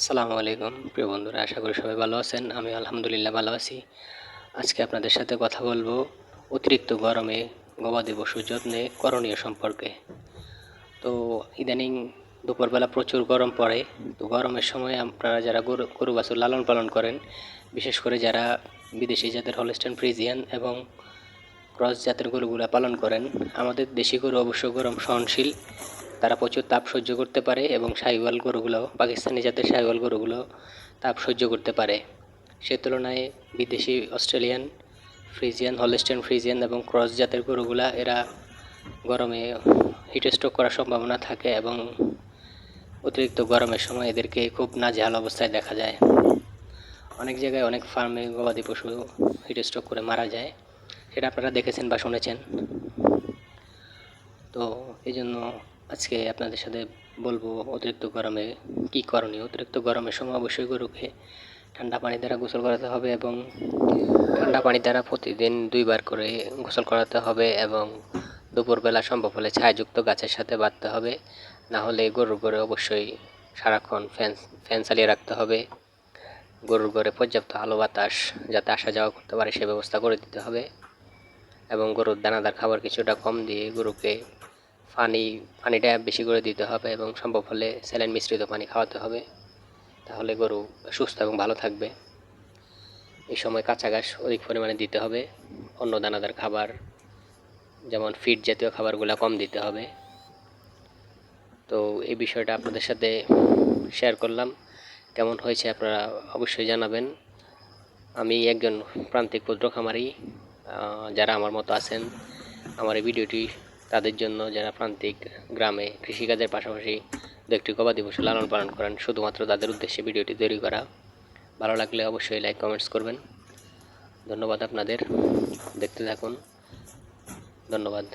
আসসালামু আলাইকুম। প্রিয় বন্ধুরা, আশা করি সবাই ভালো আছেন। আমি আলহামদুলিল্লাহ ভালো আছি। আজকে আপনাদের সাথে কথা বলব অতিরিক্ত গরমে গবাদি পশুর যত্নে করণীয় সম্পর্কে। তো ইদানিং দুপুরবেলা প্রচুর গরম পড়ে। তো গরমের সময় আপনারা যারা গরু গরু বাছুর লালন পালন করেন, বিশেষ করে যারা বিদেশি জাতের হলস্টেন ফ্রিজিয়ান এবং ক্রস জাতের গরুগুলা পালন করেন, আমাদের দেশি গরু অবশ্য গরম সহনশীল। তারা প্রচুর তাপ সহ্য করতে পারে এবং সাইওয়াল গরুগুলো, পাকিস্তানি জাতের সাইওয়াল গরুগুলো তাপ সহ্য করতে পারে। সে তুলনায় বিদেশি অস্ট্রেলিয়ান ফ্রিজিয়ান, হলস্টেন ফ্রিজিয়ান এবং ক্রস জাতের গরুগুলা এরা গরমে হিট স্ট্রোক করার সম্ভাবনা থাকে এবং অতিরিক্ত গরমের সময় এদেরকে খুব নাজেহাল অবস্থায় দেখা যায়। অনেক জায়গায় অনেক ফার্মে গবাদি পশু হিট স্ট্রোক করে মারা যায়। সেটা আপনারা দেখেছেন বা শুনেছেন। তো এই জন্য আজকে আপনাদের সাথে বলব, অতিরিক্ত গরমে কী করণীয়? অতিরিক্ত গরমের সময় অবশ্যই গরুকে ঠান্ডা পানি দ্বারা গোসল করাতে হবে এবং ঠান্ডা পানি দ্বারা প্রতিদিন দুইবার করে গোসল করাতে হবে এবং দুপুরবেলা সম্ভব হলে ছায়াযুক্ত গাছের সাথে বাঁধতে হবে। না হলে গরুর ঘরে অবশ্যই সারাক্ষণ ফ্যান ফ্যান চালিয়ে রাখতে হবে। গরুর ঘরে পর্যাপ্ত আলো বাতাস যাতে আসা যাওয়া করতে পারে সে ব্যবস্থা করে দিতে হবে। এবং গরুর দানাদার খাবার কিছুটা কম দিয়ে গরুকে পানি, পানিটা বেশি করে দিতে হবে এবং সম্ভব হলে স্যালাইন মিশ্রিত পানি খাওয়াতে হবে। তাহলে গরু সুস্থ এবং ভালো থাকবে। এই সময় কাঁচা ঘাস অধিক পরিমাণে দিতে হবে। অন্য দানাদার খাবার, যেমন ফিড জাতীয় খাবারগুলো কম দিতে হবে। তো এই বিষয়টা আপনাদের সাথে শেয়ার করলাম। কেমন হয়েছে আপনারা অবশ্যই জানাবেন। আমি একজন প্রান্তিক ক্ষুদ্র খামারি যারা আমার মতো আছেন, আমার এই ভিডিওটি তাদের জন্য যারা প্রান্তিক গ্রামে কৃষিকাজের পাশাপাশি দু একটি গবাদি পশু লালন পালন করেন। শুধুমাত্র তাদের উদ্দেশ্যে ভিডিওটি তৈরি করা। ভালো লাগলে অবশ্যই লাইক কমেন্টস করবেন। ধন্যবাদ আপনাদের। দেখতে থাকুন। ধন্যবাদ।